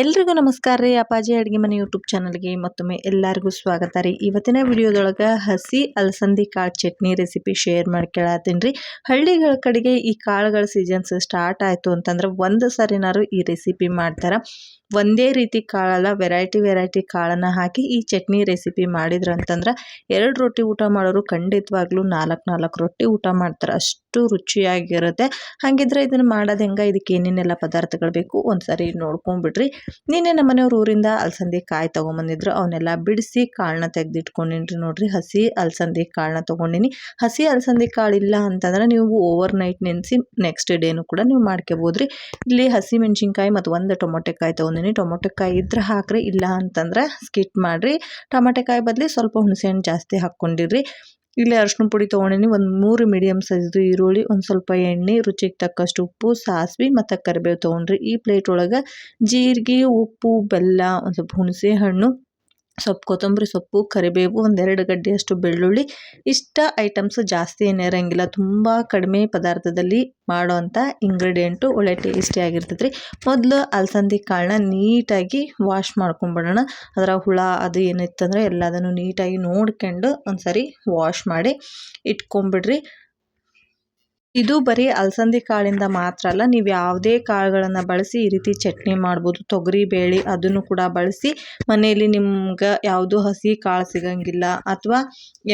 ಎಲ್ರಿಗೂ ನಮಸ್ಕಾರ ರೀ ಅಪ್ಪಾಜಿ ಅಡುಗೆ ಮನೆ ಯೂಟ್ಯೂಬ್ ಚಾನಲ್ಗೆ ಮತ್ತೊಮ್ಮೆ ಎಲ್ಲರಿಗೂ ಸ್ವಾಗತ ರೀ. ಇವತ್ತಿನ ವಿಡಿಯೋದೊಳಗೆ ಹಸಿ ಅಲಸಂದಿ ಕಾಳು ಚಟ್ನಿ ರೆಸಿಪಿ ಶೇರ್ ಮಾಡ್ಕೊಳತ್ತೀನಿ ರೀ. ಹಳ್ಳಿಗಳ ಕಡೆಗೆ ಈ ಕಾಳುಗಳ ಸೀಸನ್ಸ್ ಸ್ಟಾರ್ಟ್ ಆಯಿತು ಅಂತಂದ್ರೆ ಒಂದು ಸರಿನಾರು ಈ ರೆಸಿಪಿ ಮಾಡ್ತಾರೆ. ಒಂದೇ ರೀತಿ ಕಾಳಲ್ಲ ವೆರೈಟಿ ವೆರೈಟಿ ಕಾಳನ್ನು ಹಾಕಿ ಈ ಚಟ್ನಿ ರೆಸಿಪಿ ಮಾಡಿದ್ರು ಅಂತಂದ್ರೆ ಎರಡು ರೊಟ್ಟಿ ಊಟ ಮಾಡೋರು ಖಂಡಿತವಾಗ್ಲೂ ನಾಲ್ಕು ನಾಲ್ಕು ರೊಟ್ಟಿ ಊಟ ಮಾಡ್ತಾರೆ. ಅಷ್ಟು ರುಚಿಯಾಗಿರುತ್ತೆ. ಹಾಗಿದ್ರೆ ಇದನ್ನು ಮಾಡೋದು ಹೆಂಗೆ? ಇದಕ್ಕೆ ಏನೇನೆಲ್ಲ ಪದಾರ್ಥಗಳು ಬೇಕು? ಒಂದು ಸರಿ ನೋಡ್ಕೊಂಬಿಡ್ರಿ. ನಿನ್ನೆ ನಮ್ಮ ಮನೆಯವ್ರ ಊರಿಂದ ಅಲಸಂದಿ ಕಾಯಿ ತೊಗೊಂಬಂದಿದ್ರು. ಅವನ್ನೆಲ್ಲ ಬಿಡಿಸಿ ಕಾಳನ್ನ ತೆಗೆದಿಟ್ಕೊಂಡಿನ್ರಿ ನೋಡಿರಿ. ಹಸಿ ಅಲಸಂದಿ ಕಾಳನ್ನ ತೊಗೊಂಡಿನಿ. ಹಸಿ ಅಲಸಂದಿ ಕಾಳು ಇಲ್ಲ ಅಂತಂದ್ರೆ ನೀವು ಓವರ್ ನೈಟ್ ನೆನೆಸಿ ನೆಕ್ಸ್ಟ್ ಡೇನು ಕೂಡ ನೀವು ಮಾಡ್ಕೋಬೋದ್ರಿ. ಇಲ್ಲಿ ಹಸಿ ಮೆಣಸಿನ್ಕಾಯಿ ಮತ್ತು ಒಂದು ಟೊಮೊಟೆಕಾಯಿ ತೊಗೊಂಡಿನಿ. ಟೊಮೊಟೆಕಾಯಿ ಇದ್ರೆ ಹಾಕ್ರಿ. ಇಲ್ಲ ಅಂತಂದ್ರೆ ಸ್ಕಿಟ್ ಮಾಡಿರಿ. ಟೊಮೊಟೆಕಾಯಿ ಬದಲಿ ಸ್ವಲ್ಪ ಹುಣಸೆಹಣ್ಣು ಜಾಸ್ತಿ ಹಾಕ್ಕೊಂಡಿರಿ ಇಲ್ಲಿ ಅರ್ಶಿನ ಪುಡಿ ತೊಗೊಂಡಿನಿ. ಒಂದು ಮೂರು ಮೀಡಿಯಮ್ ಸೈಜ್ದು ಈರುಳ್ಳಿ, ಒಂದು ಸ್ವಲ್ಪ ಎಣ್ಣೆ, ರುಚಿಗೆ ತಕ್ಕಷ್ಟು ಉಪ್ಪು, ಸಾಸಿವೆ ಮತ್ತು ಕರಿಬೇವು ತೊಗೊಂಡ್ರಿ. ಈ ಪ್ಲೇಟ್ ಒಳಗೆ ಜೀರಿಗೆ, ಉಪ್ಪು, ಬೆಲ್ಲ, ಒಂದು ಸ್ವಲ್ಪ ಹುಣಸೆ ಹಣ್ಣು ಸೊಪ್ಪು, ಕೊತ್ತಂಬರಿ ಸೊಪ್ಪು, ಕರಿಬೇವು, ಒಂದೆರಡು ಗಡ್ಡೆಯಷ್ಟು ಬೆಳ್ಳುಳ್ಳಿ. ಇಷ್ಟ ಐಟಮ್ಸ್ ಜಾಸ್ತಿ ಏನು ಇರೋಂಗಿಲ್ಲ. ತುಂಬ ಕಡಿಮೆ ಪದಾರ್ಥದಲ್ಲಿ ಮಾಡೋವಂಥ ಇಂಗ್ರೀಡಿಯೆಂಟು ಒಳ್ಳೆ ಟೇಸ್ಟಿಯಾಗಿರ್ತೈತೆ ರೀ ಮೊದಲು ಅಲಸಂದಿ ಕಾಳನ್ನ ನೀಟಾಗಿ ವಾಶ್ ಮಾಡ್ಕೊಂಬಿಡೋಣ. ಅದರ ಹುಳ, ಅದು ಏನಿತ್ತಂದರೆ ಎಲ್ಲದನ್ನು ನೀಟಾಗಿ ನೋಡ್ಕೊಂಡು ಒಂದು ಸರಿ ವಾಶ್ ಮಾಡಿ ಇಟ್ಕೊಂಬಿಡ್ರಿ. ಇದು ಬರೀ ಅಲಸಂದಿ ಕಾಳಿಂದ ಮಾತ್ರ ಅಲ್ಲ, ನೀವು ಯಾವುದೇ ಕಾಳುಗಳನ್ನು ಬಳಸಿ ಈ ರೀತಿ ಚಟ್ನಿ ಮಾಡ್ಬೋದು, ತೊಗರಿ, ಬೇಳೆ ಅದನ್ನು ಕೂಡ ಬಳಸಿ ಮನೆಯಲ್ಲಿ ನಿಮ್ಗೆ ಯಾವುದು ಹಸಿ ಕಾಳು ಸಿಗಂಗಿಲ್ಲ ಅಥವಾ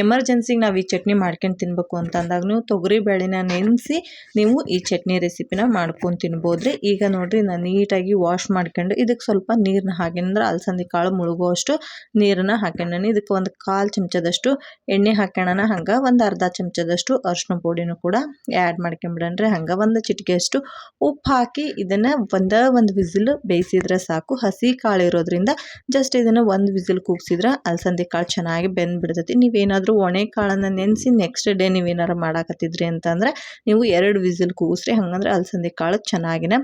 ಎಮರ್ಜೆನ್ಸಿಗೆ ನಾವು ಈ ಚಟ್ನಿ ಮಾಡ್ಕೊಂಡು ತಿನ್ಬೇಕು ಅಂತ ಅಂದಾಗ ನೀವು ತೊಗರಿ, ಬೇಳೆನ ನೆನೆಸಿ ನೀವು ಈ ಚಟ್ನಿ ರೆಸಿಪಿನ ಮಾಡ್ಕೊಂಡು ತಿನ್ಬೋದು ರೀ ಈಗ ನೋಡಿರಿ ನಾನು ನೀಟಾಗಿ ವಾಶ್ ಮಾಡ್ಕೊಂಡು ಇದಕ್ಕೆ ಸ್ವಲ್ಪ ನೀರನ್ನ ಹಾಕಿದ್ರೆ ಅಲಸಂದಿ ಕಾಳು ಮುಳುಗುವಷ್ಟು ನೀರನ್ನ ಹಾಕ್ಕೊಂಡ ಇದಕ್ಕೆ ಒಂದು ಕಾಲು ಚಮಚದಷ್ಟು ಎಣ್ಣೆ ಹಾಕೋಣ ಹಂಗೆ ಒಂದು ಅರ್ಧ ಚಮಚದಷ್ಟು ಅರ್ಶಿನ ಪುಡಿನೂ ಕೂಡ ಆ್ಯಡ್ ಮಾಡ್ಕೊಂಬಿಡಣ್ರಿ ಹಂಗೆ ಒಂದು ಚಿಟಿಕೆಯಷ್ಟು ಉಪ್ಪು ಹಾಕಿ ಇದನ್ನು ಒಂದೇ ಒಂದು ವಿಸಿಲ್ ಬೇಯಿಸಿದ್ರೆ ಸಾಕು. ಹಸಿ ಕಾಳು ಇರೋದ್ರಿಂದ ಜಸ್ಟ್ ಇದನ್ನು ಒಂದು ವಿಸಿಲ್ ಕೂಗಿಸಿದ್ರೆ ಅಲಸಂದಿ ಕಾಳು ಚೆನ್ನಾಗಿ ಬೆಂದ್ಬಿಡ್ತೈತಿ. ನೀವೇನಾದರೂ ಒಣೆ ಕಾಳನ್ನು ನೆನೆಸಿ ನೆಕ್ಸ್ಟ್ ಡೇ ನೀವೇನಾರು ಮಾಡಾಕತ್ತಿದ್ರಿ ಅಂತಂದ್ರೆ ನೀವು ಎರಡು ವಿಸಿಲ್ ಕೂಗಿಸ್ರಿ. ಹಂಗಂದ್ರೆ ಅಲಸಂದಿ ಕಾಳು ಚೆನ್ನಾಗಿನ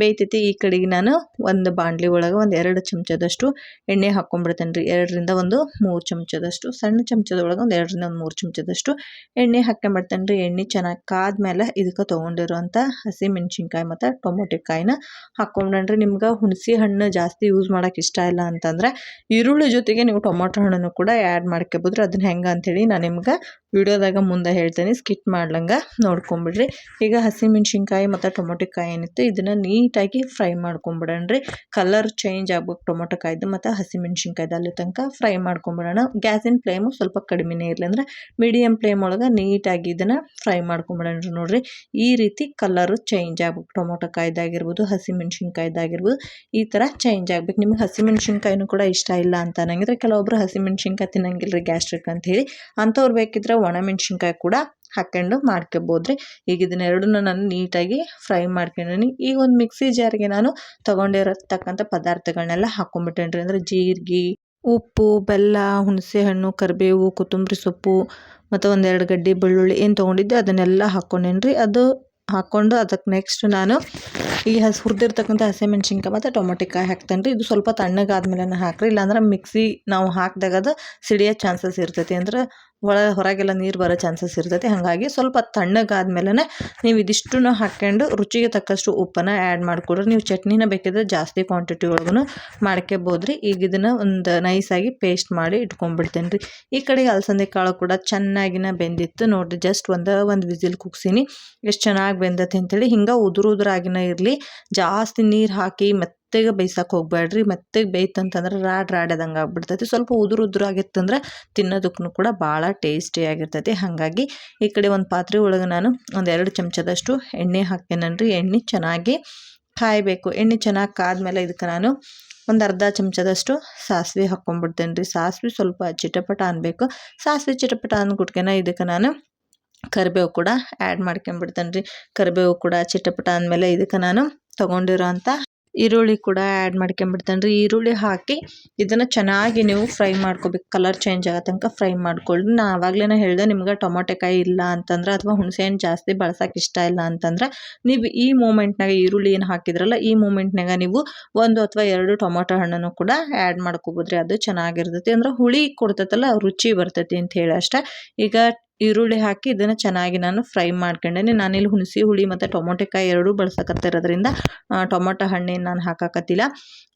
ಬೇಯ್ತೈತಿ. ಈ ಕಡೆಗೆ ನಾನು ಒಂದು ಬಾಣಲಿ ಒಳಗೆ ಒಂದು ಎರಡು ಚಮಚದಷ್ಟು ಎಣ್ಣೆ ಹಾಕ್ಕೊಂಡ್ಬಿಡ್ತೇನೆ ರೀ ಎರಡರಿಂದ ಒಂದು ಮೂರು ಚಮಚದಷ್ಟು, ಸಣ್ಣ ಚಮಚದೊಳಗೆ ಒಂದು ಎರಡರಿಂದ ಒಂದು ಮೂರು ಚಮಚದಷ್ಟು ಎಣ್ಣೆ ಹಾಕ್ಕೊಂಬಿಡ್ತೇನೆ ರೀ ಎಣ್ಣೆ ಚೆನ್ನಾಗಿ ಕಾದ್ಮೇಲೆ ಮೇಲೆ ಇದಕ್ಕೆ ತೊಗೊಂಡಿರುವಂಥ ಹಸಿ ಮೆಣಸಿನ್ಕಾಯಿ ಮತ್ತು ಟೊಮೊಟೊ ಹಾಕ್ಕೊಂಡ್ರಿ ನಿಮ್ಗೆ ಹುಣಸೆ ಹಣ್ಣು ಜಾಸ್ತಿ ಯೂಸ್ ಮಾಡೋಕೆ ಇಷ್ಟ ಇಲ್ಲ ಅಂತಂದ್ರೆ ಈರುಳ್ಳಿ ಜೊತೆಗೆ ನೀವು ಟೊಮೊಟೊ ಹಣ್ಣನ್ನು ಕೂಡ ಆ್ಯಡ್ ಮಾಡ್ಕೋಬೋದ್ರಿ. ಅದನ್ನ ಹೆಂಗೆ ಅಂಥೇಳಿ ನಾನು ನಿಮ್ಗೆ ವಿಡಿಯೋದಾಗ ಮುಂದೆ ಹೇಳ್ತೇನೆ. ಸ್ಕಿಟ್ ಮಾಡ್ಲಂಗೆ ನೋಡ್ಕೊಂಬಿಡ್ರಿ. ಈಗ ಹಸಿ ಮೆಣಸಿನ್ಕಾಯಿ ಮತ್ತು ಟೊಮೊಟೊ ಕಾಯಿ ಏನಿತ್ತು ಇದನ್ನು ನೀಟಾಗಿ ಫ್ರೈ ಮಾಡ್ಕೊಂಬಿಡಣ್ರಿ. ಕಲರ್ ಚೇಂಜ್ ಆಗ್ಬೇಕು ಟೊಮೊಟೊಕಾಯ್ದು ಮತ್ತು ಹಸಿ ಮೆಣಸಿನ್ಕಾಯ್ದು ಅಲ್ಲಿ ತನಕ ಫ್ರೈ ಮಾಡ್ಕೊಂಬಿಡೋಣ. ಗ್ಯಾಸಿನ ಫ್ಲೇಮು ಸ್ವಲ್ಪ ಕಡಿಮೆನೇ ಇರಲಿ ಅಂದ್ರೆ ಮೀಡಿಯಮ್ ಫ್ಲೇಮ್ ಒಳಗೆ ನೀಟಾಗಿ ಇದನ್ನು ಫ್ರೈ ಮಾಡ್ಕೊಂಬಿಡಣ್ರಿ. ನೋಡಿರಿ. ಈ ರೀತಿ ಕಲರ್ ಚೇಂಜ್ ಆಗ್ಬೇಕು ಟೊಮೊಟೊ ಕಾಯ್ದಾಗಿರ್ಬೋದು ಹಸಿ ಮೆಣಸಿನ್ಕಾಯ್ದಾಗಿರ್ಬೋದು ಈ ಥರ ಚೇಂಜ್ ಆಗ್ಬೇಕು ನಿಮ್ಗೆ ಹಸಿ ಮೆಣಸಿನ್ಕಾಯಿನೂ ಕೂಡ ಇಷ್ಟ ಇಲ್ಲ ಅಂತ ಅನ್ನಂಗಿದ್ರೆ ಕೆಲವೊಬ್ರು ಹಸಿ ಮೆಣಸಿನ್ಕಾಯಿ ತಿನ್ನಂಗಿಲ್ಲ ರೀ ಗ್ಯಾಸ್ಟ್ರಿಕ್ ಅಂತ ಹೇಳಿ ಅಂಥವ್ರು ಬೇಕಿದ್ರೆ ಒಣಮೆಣ್ಸಿನ್ಕಾಯಿ ಕೂಡ ಹಾಕ್ಕೊಂಡು ಮಾಡ್ಕೋಬೋದ್ರಿ. ಈಗ ಇದನ್ನೆರಡನ್ನೂ ನಾನು ನೀಟಾಗಿ ಫ್ರೈ ಮಾಡ್ಕೊಂಡೀನಿ. ಈಗ ಒಂದು ಮಿಕ್ಸಿ ಜಾರಿಗೆ ನಾನು ತೊಗೊಂಡಿರತಕ್ಕಂಥ ಪದಾರ್ಥಗಳನ್ನೆಲ್ಲ ಹಾಕೊಂಡ್ಬಿಟ್ಟೇನ್ರಿ ಅಂದರೆ ಜೀರಿಗೆ, ಉಪ್ಪು, ಬೆಲ್ಲ ಹುಣಸೆ ಹಣ್ಣು ಕರಿಬೇವು, ಕೊತ್ತಂಬರಿ ಸೊಪ್ಪು ಮತ್ತು ಒಂದೆರಡು ಗಡ್ಡಿ ಬೆಳ್ಳುಳ್ಳಿ ಏನು ತೊಗೊಂಡಿದ್ದೆ, ಅದನ್ನೆಲ್ಲ ಹಾಕ್ಕೊಂಡೇನು ರೀ ಅದು ಹಾಕ್ಕೊಂಡು ಅದಕ್ಕೆ ನೆಕ್ಸ್ಟ್ ನಾನು ಈ ಹಸಿ, ಹುರಿದಿರ್ತಕ್ಕಂಥ ಹಸಿಮೆಣ್ಸಿನ್ಕಾಯಿ ಮತ್ತು ಟೊಮೆಟಿಕಾಯಿ ಹಾಕ್ತೇನೆ ರೀ ಇದು ಸ್ವಲ್ಪ ತಣ್ಣಗಾದ್ಮೇಲೆ ಹಾಕ್ರಿ. ಇಲ್ಲಾಂದ್ರೆ ಮಿಕ್ಸಿ ನಾವು ಹಾಕಿದಾಗ ಅದು ಸಿಡಿಯೋ ಚಾನ್ಸಸ್ ಇರ್ತೈತಿ. ಅಂದ್ರೆ ಒಳ ಹೊರಗೆಲ್ಲ ನೀರು ಬರೋ ಚಾನ್ಸಸ್ ಇರ್ತೈತಿ. ಹಾಗಾಗಿ ಸ್ವಲ್ಪ ತಣ್ಣಗಾದ್ಮೇಲೆ ನೀವು ಇದಿಷ್ಟನ್ನು ಹಾಕ್ಕೊಂಡು ರುಚಿಗೆ ತಕ್ಕಷ್ಟು ಉಪ್ಪನ್ನು ಆ್ಯಡ್ ಮಾಡಿಕೊಡ್ರಿ. ನೀವು ಚಟ್ನಿನ ಬೇಕಿದ್ರೆ ಜಾಸ್ತಿ ಕ್ವಾಂಟಿಟಿ ಒಳಗೂ ಮಾಡ್ಕೋಬೋದು ರೀ ಈಗ ಇದನ್ನು ಒಂದು ನೈಸಾಗಿ ಪೇಸ್ಟ್ ಮಾಡಿ ಇಟ್ಕೊಂಡ್ಬಿಡ್ತೇನೆ ರೀ. ಈ ಕಡೆಗೆ ಅಲಸಂದೆ ಕಾಳು ಕೂಡ ಚೆನ್ನಾಗಿನ ಬೆಂದಿತ್ತು. ನೋಡಿರಿ ಜಸ್ಟ್ ಒಂದು ಒಂದು ವಿಸಿಲ್ ಕುಗ್ಸಿನಿ. ಎಷ್ಟು ಚೆನ್ನಾಗಿ ಬೆಂದತಿ ಅಂತೇಳಿ ಹಿಂಗೆ ಉದುರು ಉದುರಾಗಿನ ಇರಲಿ. ಜಾಸ್ತಿ ನೀರು ಹಾಕಿ ಮತ್ತು ಮೆತ್ತಗೆ ಬೇಯ್ಸಕ್ಕೆ ಹೋಗ್ಬೇಡ್ರಿ ಮೆತ್ತಗೆ ಬೇಯ್ತಂತಂದ್ರೆ ರಾಡ್ ರಾಡದಂಗೆ ಆಗ್ಬಿಡ್ತೈತಿ. ಸ್ವಲ್ಪ ಉದುರು ಉದುರಾಗಿತ್ತಂದ್ರೆ ತಿನ್ನೋದಕ್ಕೂ ಕೂಡ ಭಾಳ ಟೇಸ್ಟಿಯಾಗಿರ್ತೈತಿ ಹಾಗಾಗಿ ಈ ಕಡೆ ಒಂದು ಪಾತ್ರೆ ಒಳಗೆ ನಾನು ಒಂದು ಎರಡು ಚಮಚದಷ್ಟು ಎಣ್ಣೆ ಹಾಕ್ತೇನೆ ಎಣ್ಣೆ ಚೆನ್ನಾಗಿ ಕಾಯಬೇಕು. ಎಣ್ಣೆ ಚೆನ್ನಾಗಿ ಕಾದ್ಮೇಲೆ ಇದಕ್ಕೆ ನಾನು ಒಂದು ಅರ್ಧ ಚಮಚದಷ್ಟು ಸಾಸಿವೆ ಹಾಕ್ಕೊಂಡ್ಬಿಡ್ತೇನೆ ರೀ ಸಾಸಿವೆ ಸ್ವಲ್ಪ ಚಿಟಪಟ ಅನ್ಬೇಕು. ಸಾಸಿವೆ ಚಿಟಪಟ ಅಂದ್ಬಿಟ್ಕೆನ ಇದಕ್ಕೆ ನಾನು ಕರಿಬೇವು ಕೂಡ ಆ್ಯಡ್ ಮಾಡ್ಕೊಂಬಿಡ್ತೇನೆ ರೀ ಕರಿಬೇವು ಕೂಡ ಚಿಟಪಟ ಅಂದಮೇಲೆ ಇದಕ್ಕೆ ನಾನು ತೊಗೊಂಡಿರೋ ಈರುಳ್ಳಿ ಕೂಡ ಆ್ಯಡ್ ಮಾಡ್ಕೊಂಬಿಡ್ತೇನೆ ರೀ. ಈರುಳ್ಳಿ ಹಾಕಿ ಇದನ್ನು ಚೆನ್ನಾಗಿ ನೀವು ಫ್ರೈ ಮಾಡ್ಕೋಬೇಕು. ಕಲರ್ ಚೇಂಜ್ ಆಗೋ ತನಕ ಫ್ರೈ ಮಾಡ್ಕೊಳ್ಳಿ ನಾ ಆವಾಗಲೇ ಹೇಳಿದೆ ನಿಮ್ಗೆ ಟೊಮೊಟೆಕಾಯಿ ಇಲ್ಲ ಅಂತಂದ್ರೆ ಅಥವಾ ಹುಣಸೆಹಣ್ಣು ಜಾಸ್ತಿ ಬಳಸೋಕೆ ಇಷ್ಟ ಇಲ್ಲ ಅಂತಂದ್ರೆ ನೀವು ಈ ಮೂಮೆಂಟ್ನಾಗ ಈರುಳ್ಳಿ ಏನು ಹಾಕಿದ್ರಲ್ಲ, ಈ ಮೂಮೆಂಟ್ನಾಗ ನೀವು ಒಂದು ಅಥವಾ ಎರಡು ಟೊಮೊಟೊ ಹಣ್ಣನ್ನು ಕೂಡ ಆ್ಯಡ್ ಮಾಡ್ಕೋಬೋದ್ರಿ. ಅದು ಚೆನ್ನಾಗಿರ್ತೈತಿ. ಅಂದ್ರೆ ಹುಳಿ ಕೊಡ್ತೈತಲ್ಲ, ರುಚಿ ಬರ್ತೈತಿ ಅಂತ ಹೇಳಿ ಅಷ್ಟೇ. ಈಗ ಈರುಳ್ಳಿ ಹಾಕಿ ಇದನ್ನು ಚೆನ್ನಾಗಿ ನಾನು ಫ್ರೈ ಮಾಡ್ಕೊಂಡೇನೆ. ನಾನಿಲ್ಲಿ ಹುಣಸಿ, ಹುಳಿ ಮತ್ತು ಟೊಮೊಟೆಕಾಯಿ ಎರಡೂ ಬಳಸಕತ್ತಿರೋದ್ರಿಂದ ಟೊಮೊಟೊ ಹಣ್ಣೇನು ನಾನು ಹಾಕಕತ್ತಿಲ್ಲ.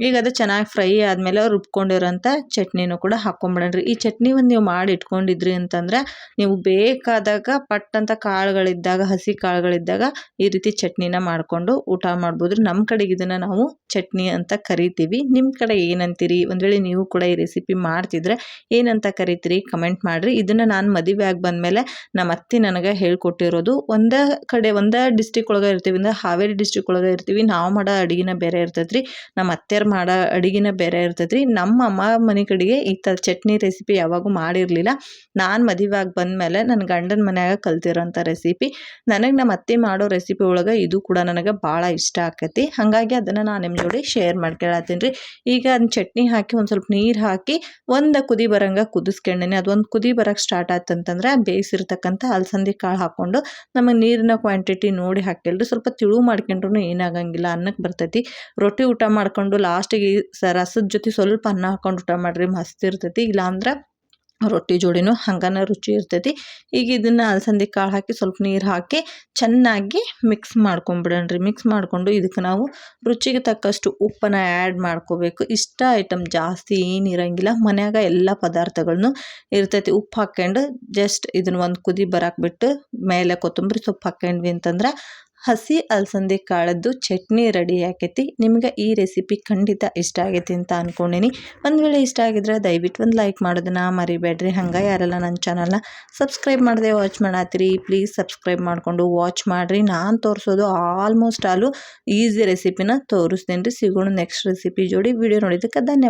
ಈಗ ಅದು ಚೆನ್ನಾಗಿ ಫ್ರೈ ಆದಮೇಲೆ ರುಬ್ಕೊಂಡಿರೋಂಥ ಚಟ್ನಿನೂ ಕೂಡ ಹಾಕ್ಕೊಂಬಿಡಣ್ರಿ. ಈ ಚಟ್ನಿ ಒಂದು ನೀವು ಮಾಡಿ ಇಟ್ಕೊಂಡಿದ್ರಿ ಅಂತಂದರೆ, ನೀವು ಬೇಕಾದಾಗ ಪಟ್ ಕಾಳುಗಳಿದ್ದಾಗ, ಹಸಿ ಕಾಳುಗಳಿದ್ದಾಗ ಈ ರೀತಿ ಚಟ್ನಿನ ಮಾಡಿಕೊಂಡು ಊಟ ಮಾಡ್ಬೋದು. ನಮ್ಮ ಕಡೆಗೆ ಇದನ್ನು ನಾವು ಚಟ್ನಿ ಅಂತ ಕರಿತೀವಿ. ನಿಮ್ಮ ಕಡೆ ಏನಂತೀರಿ? ಒಂದು ವೇಳೆ ನೀವು ಕೂಡ ಈ ರೆಸಿಪಿ ಮಾಡ್ತಿದ್ರೆ ಏನಂತ ಕರಿತೀರಿ? ಕಮೆಂಟ್ ಮಾಡಿರಿ. ಇದನ್ನು ನಾನು ಮದುವೆ ಆಗಿ ಬಂದಮೇಲೆ ನಮ್ಮ ಅತ್ತೆ ನನಗೆ ಹೇಳ್ಕೊಟ್ಟಿರೋದು. ಒಂದೇ ಕಡೆ, ಒಂದೇ ಡಿಸ್ಟಿಕ್ ಒಳಗೆ ಇರ್ತೀವಿ ಅಂದ್ರೆ ಹಾವೇರಿ ಡಿಸ್ಟಿಕ್ ಒಳಗೆ ಇರ್ತೀವಿ. ನಾವು ಮಾಡೋ ಅಡುಗೆನ ಬೇರೆ ಇರ್ತೈತೆ ರೀ ನಮ್ಮ ಅತ್ತೆಯರು ಮಾಡೋ ಅಡುಗೆನ ಬೇರೆ ಇರ್ತೈತ್ರಿ. ನಮ್ಮ ಅಮ್ಮ ಮನೆ ಕಡೆಗೆ ಈ ಥರ ಚಟ್ನಿ ರೆಸಿಪಿ ಯಾವಾಗೂ ಮಾಡಿರಲಿಲ್ಲ. ನಾನು ಮದುವೆಯಾಗಿ ಬಂದಮೇಲೆ ನನ್ನ ಗಂಡನ ಮನ್ಯಾಗ ಕಲ್ತಿರೋಂಥ ರೆಸಿಪಿ ನನಗೆ ನಮ್ಮ ಅತ್ತೆ ಮಾಡೋ ರೆಸಿಪಿ ಒಳಗೆ ಇದು ಕೂಡ ನನಗೆ ಭಾಳ ಇಷ್ಟ ಆಕೈತಿ. ಹಾಗಾಗಿ ಅದನ್ನು ನಾನು ನಿಮ್ಮ ಜೋಡಿ ಶೇರ್ ಮಾಡ್ಕೊಳತ್ತೀನಿ ರೀ. ಈಗ ಅದನ್ನ ಚಟ್ನಿ ಹಾಕಿ ಒಂದು ಸ್ವಲ್ಪ ನೀರು ಹಾಕಿ ಒಂದು ಕುದಿ ಬರಂಗೆ ಕುದಿಸ್ಕೊಂಡೇನೆ. ಅದೊಂದು ಕುದಿ ಬರೋಕ್ಕೆ ಸ್ಟಾರ್ಟ್ ಆಯ್ತಂತಂದ್ರೆ ಬೇಯಿಸಿರ್ತಕ್ಕಂಥ ಅಲಸಂದಿ ಕಾಳು ಹಾಕ್ಕೊಂಡು ನಮಗೆ ನೀರಿನ ಕ್ವಾಂಟಿಟಿ ನೋಡಿ ಹಾಕಿಲ್ರಿ. ಸ್ವಲ್ಪ ತಿಳು ಮಾಡ್ಕೊಂಡ್ರೂ ಏನಾಗಂಗಿಲ್ಲ ಅನ್ನಕ್ಕೆ ಬರ್ತೈತಿ. ರೊಟ್ಟಿ ಊಟ ಮಾಡ್ಕೊಂಡು ಲಾಸ್ಟಿಗೆ ಸ ರಸದ ಜೊತೆ ಸ್ವಲ್ಪ ಅನ್ನ ಹಾಕೊಂಡು ಊಟ ಮಾಡಿರಿ, ಮಸ್ತ್ ಇರ್ತೈತಿ. ಇಲ್ಲಾಂದ್ರೆ ರೊಟ್ಟಿ ಜೋಡಿನೂ ಹಂಗನ ರುಚಿ ಇರ್ತೈತಿ. ಈಗ ಇದನ್ನು ಅಲಸಂದಿ ಕಾಳು ಹಾಕಿ ಸ್ವಲ್ಪ ನೀರು ಹಾಕಿ ಚೆನ್ನಾಗಿ ಮಿಕ್ಸ್ ಮಾಡ್ಕೊಂಬಿಡಣ್ರಿ. ಮಿಕ್ಸ್ ಮಾಡಿಕೊಂಡು ಇದಕ್ಕೆ ನಾವು ರುಚಿಗೆ ತಕ್ಕಷ್ಟು ಉಪ್ಪನ್ನು ಆ್ಯಡ್ ಮಾಡ್ಕೋಬೇಕು. ಇಷ್ಟ ಐಟಮ್ ಜಾಸ್ತಿ ಏನು ಇರೋಂಗಿಲ್ಲ. ಮನ್ಯಾಗ ಎಲ್ಲ ಪದಾರ್ಥಗಳನ್ನು ಇರ್ತೈತಿ. ಉಪ್ಪು ಹಾಕ್ಕೊಂಡು ಜಸ್ಟ್ ಇದನ್ನು ಒಂದು ಕುದಿ ಬರಾಕ್ ಬಿಟ್ಟು ಮೇಲೆ ಕೊತ್ತಂಬರಿ ಸೊಪ್ಪು ಹಾಕ್ಕೊಂಡ್ವಿ ಅಂತಂದ್ರೆ ಹಸಿ ಅಲಸಂದಿ ಕಾಳದ್ದು ಚಟ್ನಿ ರೆಡಿ ಆಕೈತಿ. ನಿಮ್ಗೆ ಈ ರೆಸಿಪಿ ಖಂಡಿತ ಇಷ್ಟ ಆಗೈತಿ ಅಂತ ಅಂದ್ಕೊಂಡೀನಿ ಒಂದು ವೇಳೆ ಇಷ್ಟ ಆಗಿದ್ರೆ ದಯವಿಟ್ಟು ಒಂದು ಲೈಕ್ ಮಾಡೋದನ್ನ ಮರಿಬೇಡ್ರಿ. ಹಂಗೆ ಯಾರೆಲ್ಲ ನನ್ನ ಚಾನಲ್ನ ಸಬ್ಸ್ಕ್ರೈಬ್ ಮಾಡದೆ ವಾಚ್ ಮಾಡತ್ತೀರಿ ಪ್ಲೀಸ್ ಸಬ್ಸ್ಕ್ರೈಬ್ ಮಾಡಿಕೊಂಡು ವಾಚ್ ಮಾಡಿರಿ. ನಾನು ತೋರಿಸೋದು ಆಲ್ಮೋಸ್ಟ್ ಆಲು ಈಸಿ ರೆಸಿಪಿನ ತೋರಿಸ್ತೀನಿ ರೀ ಸಿಗೋಣ ನೆಕ್ಸ್ಟ್ ರೆಸಿಪಿ ಜೋಡಿ. ವಿಡಿಯೋ ನೋಡಿದ್ದಕ್ಕೆ ಧನ್ಯವಾದ.